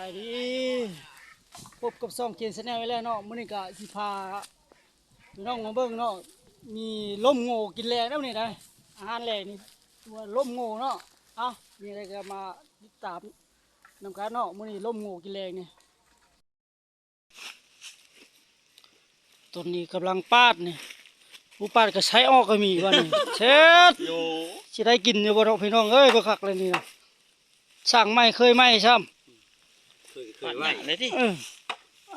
ไปดีพบกับซ่องเกียนแนลไว้แล้วเนาะมื้อนี้ก็สิพาพี่น้องมาเบิ่งเนาะมีล่มโง่กินแลแล้วนี่ได้อาหารแลนี่ตัวล่มโง่เนาะเอ้ามีอะไรก็มาติดตามนำกันเนาะมื้อนี้ล่มโง่กินแลนี่ต้นนี้กำลังปาดนี่ผู้ปาดก็ใช้ออกก็มีว่านี่เช็ดโยสิได้กินอยู่บ่เนาะพี่น้องเอ้ยบ่คักเลยนี่เนาะสร้างไม้เคยไม้ซ้ำเคยเคยว่าเลยที่เออ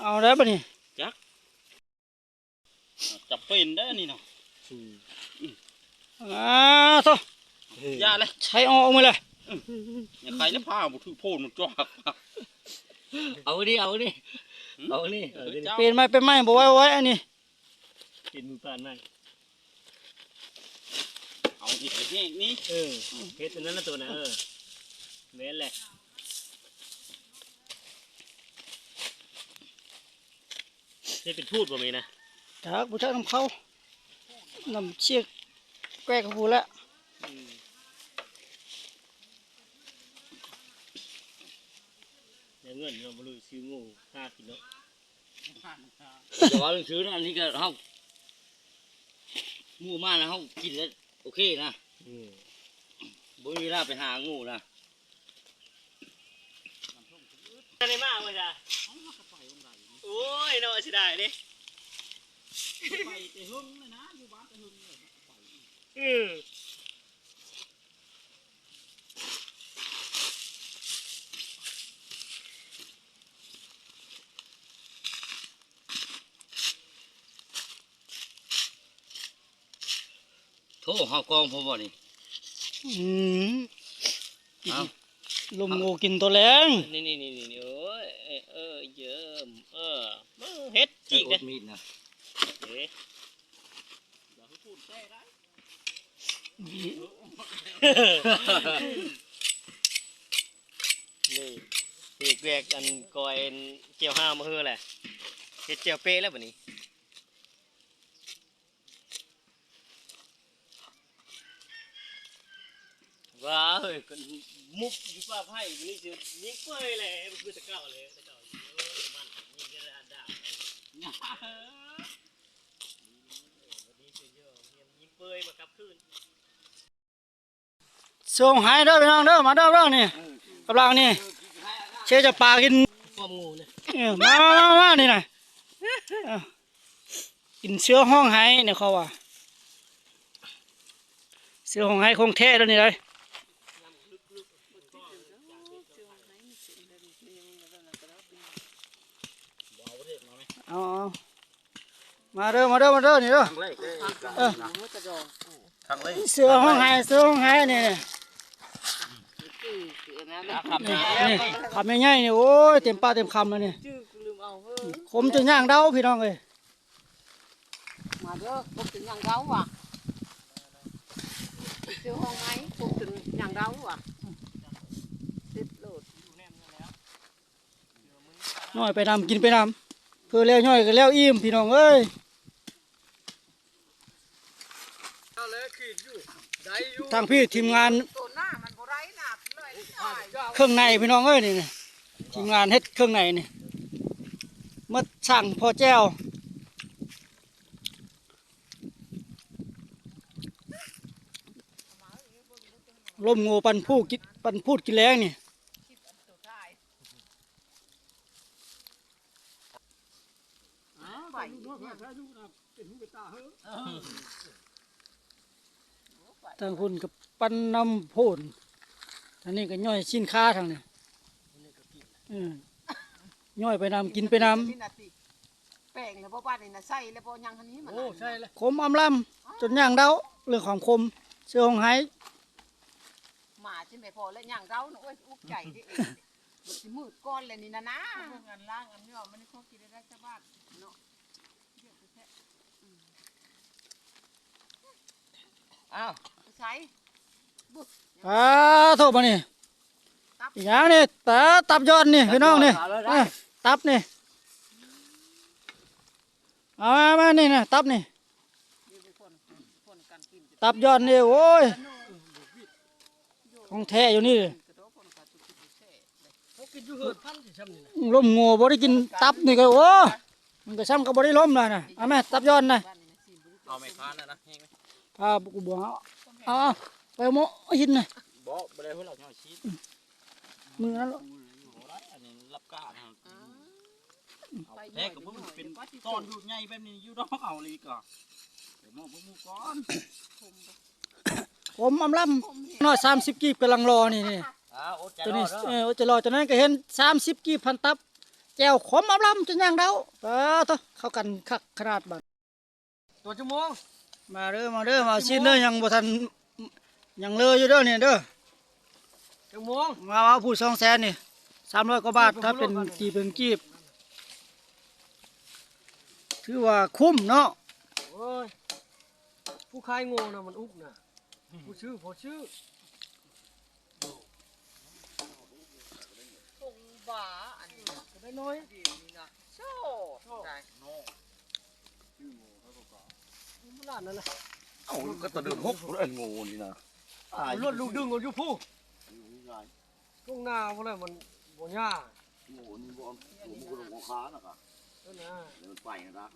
เอาได้ปะนี่จับเป็นได้นี่เนาะอ่าโตยาเลยใช้ออกมาเลยอย่าใครแล้วผ้าบุถือโพนมันจ้อกเอาดิเอาดิเอาดิเอเอาอดิเจ้าเป็นไม้เป็นไม้บ่ไว้ไว้อันนี้กินมือปานไหมเอาอีกแห้งนี่เออเพชรตัวนั้นนะตัวนะเออแม่นแหละ นี่เป็นทูตบ่มีนะจากบุตรน้ำเขาน้ำเชียกแกล้เขาพูดแล้วในเงินเราบริซื้องูห้ากิโลแต่ว่าเรื่องซื้อนะอันนี้ก็เขางูมากนะเขากินแล้วโอเคนะอืมบ่มีเวลาไปหางูนะได้มากเลยจ้ะโอ้ยน่าเสียดายดิไปแต่หึงเลยนะอยู่บ้านแต่หึงเลยอืมโทษเฮากองผมบ่นี่อืมเอ้า ลมโง่กินตัวแรงนี่นี่นี่นี่โอ้ยเออเออเยิ้มเออเออเฮ็ดใช้จีกอเลยดมีดนะเอ๊ะนี่เด็กแรกอันกอยอันเกี่ยวห้ามาเฮือแหละเฮ็ดเจียวเป๊ะแล้วบัดนี้ ว้าวเฮ้ยก็มุกอยู่ป้าไผ่วันนี้สิยิงเป้ยเลยมันคือตะเก้าเลยตะเก้าโอ้ยมันยิงกระดาษดาบวันนี้สิเยอะยนยิงเป้ยมากลับคืนส่งหายเด้อพี่น้องเด้อมาเด้อเด้อนี่กำลังนี่เชื่อจะปลากินความงูเนี่ยมามามามานี่นะกินเสื้อห้องไห้เนี่ยเขาว่าเสื้อห้องไห้คงแท้แล้วนี่เลย เอาเอามาเด้อมาเด้อมาเด้อนี่เด้อครั้งแรกเลยเออครั้งแรกเสือห้องไห้เสือห้องไห้นี่นี่ขับนี่นี่นี่คำใหญ่ๆนี่โอ้ยเต็มปากเต็มคำเลยนี่คมจนย่างเดาพี่น้องเอ้ย mà đứa phục từ nhang gấu à chưa hôm ấy phục từ nhang gấu à tiếp lột น้อยไปนำกินไปนำ เพื่อแล้วย่อยก็แล้วอิ่มพี่น้องเอ้ยทางพี่ทีมงาน tổ na mình có đấy nè lời เครื่องในพี่น้องเอ้ยนี่นี่ทีมงานเฮ็ดเครื่องในนี่มาสั่งพอแจ้วลมงูปันผู้กิปันพูดกินแรงนี่ ทางคุณกับปั้นน้ำโพนทางนี้ก็ย่อยชิ้นค้าทางนี้อืมย่อยไปนำกินไปนนี่นะติแป้งแล้วพอบ้านนี่นะใส่แล้วพอยังคันนี้มันำคมอำลำจนย่างเดาเรื่องของคมเสื้อของไห้หมาจิไม่พอแล้วยังเกาหนูอุกใจดิสิมืดก้อนเลยนี่นะนะงานล่างอันนี้ว่ามันนี่เขากินได้ชาวบ้านเนาะ อ้าวใช้อ่าโทษมานี่อีกอย่างนี่ตาตับยอดนี่พี่น้องนี่อะตับนี่เอามามานี่นะตับนี่ตับยอดนี่โอ้ยของแท้อยู่นี่กระโดดคนกัดตุกตุกแช่เขากินอยู่เหิดพันสิซ้ำนี่นะล้มโง่บ่ได้กินตับนี่ก็โอ้มันก็ซ้ำก็บ่ได้ล้มเลยนะเอาแม่ตับย้อนนะเอาไม่ค้านนะนะ แห้งไหมพากูบ่เอาเอาเอาไปเอาหมอเอาหินน่ะบ่บ่ได้เพิ่นเอาย่อยชีสมือนั้นหรออันนี้รับกล้านะแท้ก็เพิ่นมันเป็นตอนอยู่ใหญ่แบบนี้อยู่ดอกเอาเลยก็เดี๋ยวมองเบิ่งหมู่ก่อนผมอำลำน้อย30กีบกำลังรอนี่นี่อ่าโอ๊ตจะตัวรอนี้ดเออจะรอจากนั้นก็เห็น30กีบพันตับแจวขมอำลำจนย่างเดาเออตัวเข้ากันคักขนาดบัดตัวชั่วโมง มาเด้อมาเด้อมาชินเด้อยังบ่ทันยังเลยอยู่เด้อเนี่ยเด้อชั่วโมงมาเอาผู้สองแสนนี่สามร้อยกว่าบาทถ้าเป็นกีบเป็นกีบถือว่าคุ้มเนาะโอ้ยผู้ขายโง่น่ะมันอุกน่ะผู้ชื่อผู้ชื่อคงบ่าอันนี้ก็ได้น้อยดีนี่นะโชว์ได้มั นล้านนั่นน่ะเอ้าก็ตะเดินหกเรื่องงูนี่นะเอาลวดลูกดึงเอาอยู่ผู้ทุ่งนาบ่แล้วมันบ่ยากงูนี่บ่งูมันก็ของค้านะครับนั่นน่ะเดี๋ยวมันไปนะครับ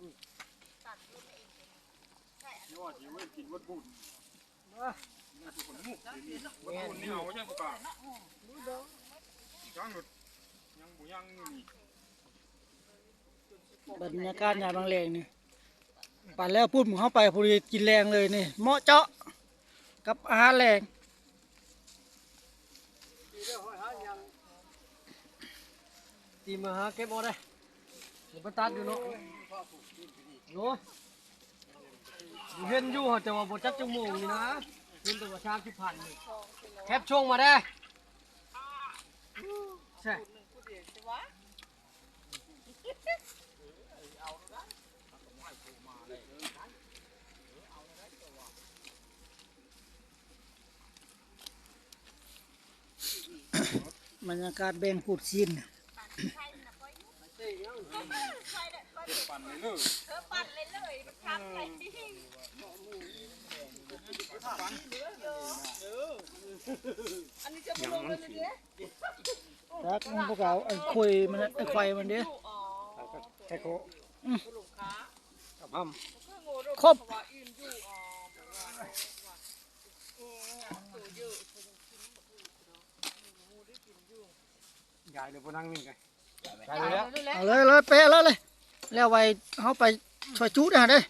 แม่นนี่เอาใช่บ่กล้าจังหลุดยังบ่ยังนี่บรรยากาศยามบางแรงนี่ ปั่นแล้วพูดหมึงเข้าไปพอดีกินแรงเลยนี่เหมาะเจาะกับอาหารแรงตีมาหาเก็บเอาได้เดี๋ยวไปตัดอยู่เนาะโอ้ยเห็นอยู่แต่ว่าบ่จักจังโมงนี่นะเห็นแต่ว่าชามที่ผ่านนี่แคปช่วงมาได้ใช่ ผู้เดียวใช่วะ บรรยากาศแบ่งพูดซีนปั่นเลยเด้อเธอปั่นเลยเลยทำอะไรอันนี้จะลงเลยเด้รักพวกเราไอ้คุยมันไอ้ควายมันเด้อแค่โคกค้ากับครบ ว่าอิ่มอยู่อ๋อบอกว่าว่าเออตัวเยอะำ ยายเดี๋ยวพนั่งนี่ไงใช่แล้วเอาเลยเลยเปะเลยเลยแล้วไว้เขาไปช่วยจุดนะเด้อ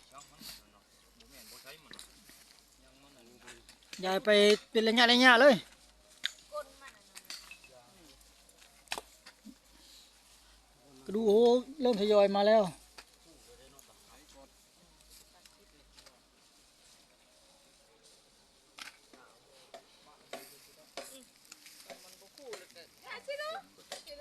ยายไปเป็นระยะระยะเลยก็ดูโอ้โหเริ่มทยอยมาแล้ว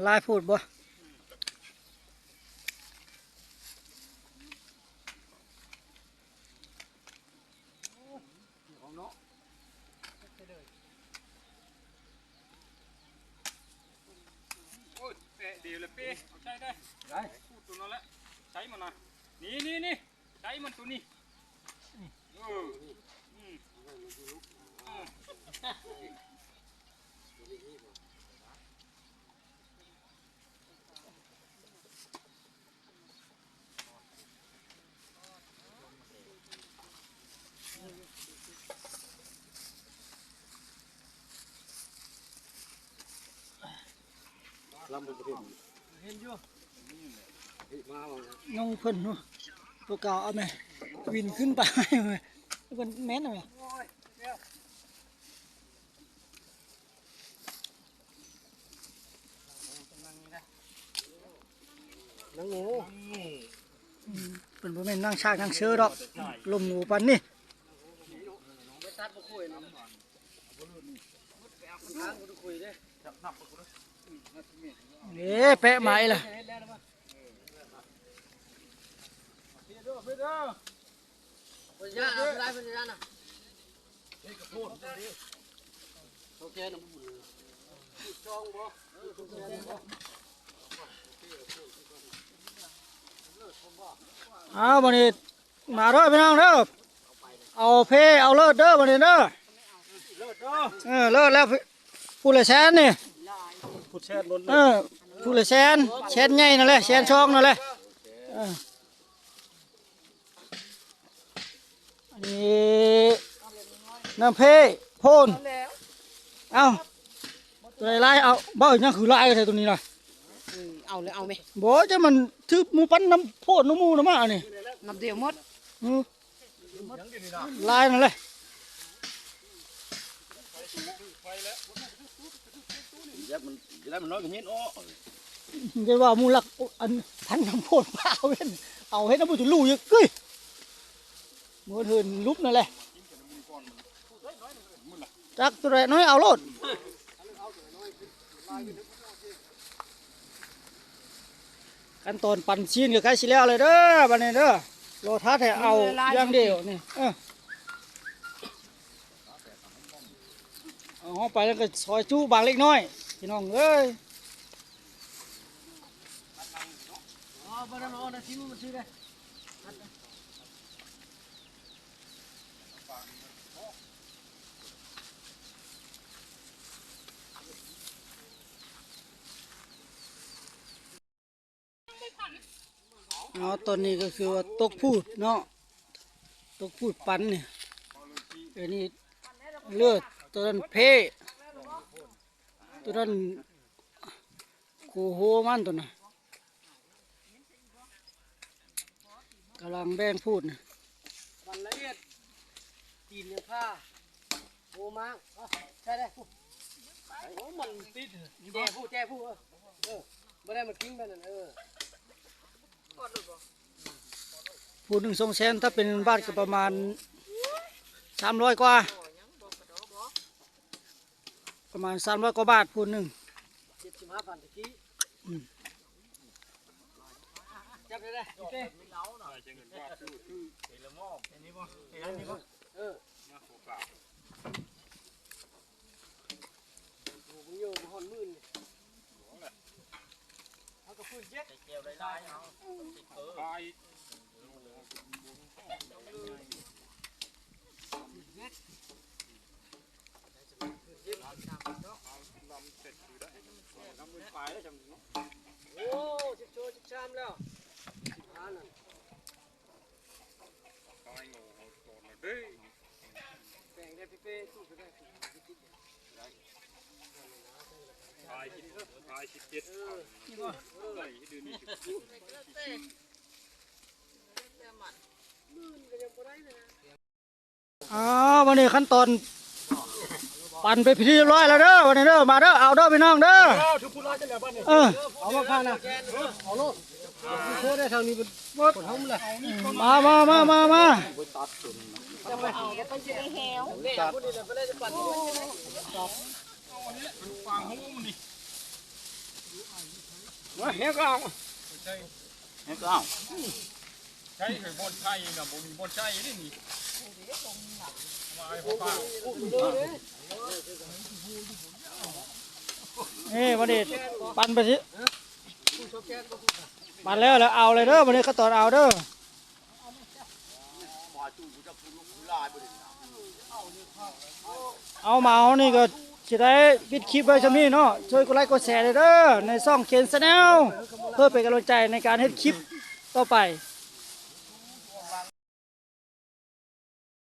ละมันลายพูดบ่โอ้ยเตะเดียวเลยปีเอาใช้ได้ได้พูดตัวนั้นแหละใช้มันนะนี่นี่นี่ใช้มันตัวนี้เอออืม อืมเห็นอยู่น้องเพิ่นนู่นตัวเก่าเอาไหมวินขึ้นไปไหมเพิ่นแม่นเอาไหมนังงูเป็นบ่แม่นนั่งชากนั่งเชื้อดอกลมงูปันนี่ไปตัดบ่คุยเนาะทางบ่คุยเด้เอ๊ะแปะไม้ล่ะปัญญาเอาไปได้ปัญญาน่ะเฮ้ยกระโพดดิ โอเคนะบุญช่องบ่เอาบันี้มาเด้อพี่น้องเด้อเอาเพเอาเลิศเด้อบัดนี้เด้อเออเลิศแล้วผู้ละแสนนี่ พูดแช่ล้นเออผู้ละแสนแสนใหญ่นั่นแหละแสนช่องนั่นแหละเอออันนี้น้ำเพโพนเอาตัวไหนไล่เอาบ่อีกนั่นคือไล่กันเลยตัวนี้น่ะเอาเลยเอาไหมบ่จะมันถือหมูปั้นน้ำโพดน้ำหมูน้ำมานี่น้ำเดียวหมดอือลายนั่นแหละเดี๋ยวมัน เดี๋ยวมันน้อยกว่านี้โอ้จะว่าหมูหลักอันพันน้ำโพดมาเอาเว้นเอาให้น้ำบุตรลู่ยึกเอ้ยหมือเถินลุบนั่นแหละจักตัวไหนน้อยเอาโลดขั้นตอนปั่นชีนกับใครสิแล้วเลยเด้อบัดนี้เด้อโลทัสให้เอาอย่างเดียวนี่เออเอาไปแล้วก็ซอยจู้บางเล็กน้อย พี่น้องเอ้ยอ๋อบ่ได้เอานะสิมันซื้อได้อ๋อตอนนี้ก็คือว่าตกพูดเนาะตกพูดปันเนี่ยอันนี้เลือดตัวนั้นเพ ตัวนั้นโคโฮมันตัวน่ะกำลังแบ่งพูดนะวันละเอียดตีนยังผ้าโอ้มาเอาใช่ได้ผู้โอ้มันติดแจ้ผู้แจ้ผู้เออเออบ่ได้มันกิ้งไปนั่นเออพูดหนึ่งสองแสนถ้าเป็นบ้านก็ประมาณสามร้อยกว่า ประมาณสามร้อยกว่าบาทพูดหนึ่งเจ็ดสิบห้าพันตะกี้อืมจับได้ได้โอเคเออโอ้โหมึงอยู่มาหอนมื่นนี่เอากระพื้นเจ็ดตายโอ้จิบโชว์จิบชามแล้วสิบ ห้านั่นตายโง่โดนเลยเด้ยแบ่งได้พี่เป้สู้ไปได้ตายคิดตายคิดเจ็ดใส่ให้ดูนี่อ๋อวันนี้ขั้นตอน ปั่นไปพิธีเรียบร้อยแล้วเด้อวันนี้เด้อมาเด้อเอาเด้อพี่น้องเด้อเออเอามาข้างนะเอาโลดโชว์ได้ทางนี้เป็นผลห้องเลยมามามามามาเนี่ยพูดดีเลยไปเลยจะปั่นฟางหูมันนี่เฮ้ยก็เอาให้ก็เอาใช่เคยบอนใช่นะบ่มีบอนใช่นี่นี่มาไอ้พ่อป้า นี่วันนี้ปั่นไปสิปั่นแล้วแล้วเอาเลยเด้อวันนี้ขั้นตอนเอาเด้อเอามาเอานี่ก็จะได้ปิดคลิปไว้ชำนี้เนาะช่วยกดไลค์กดแชร์เลยเด้อในช่องเขียนแนลเพื่อเป็นกำลังใจในการเฮ็ดคลิปต่อไป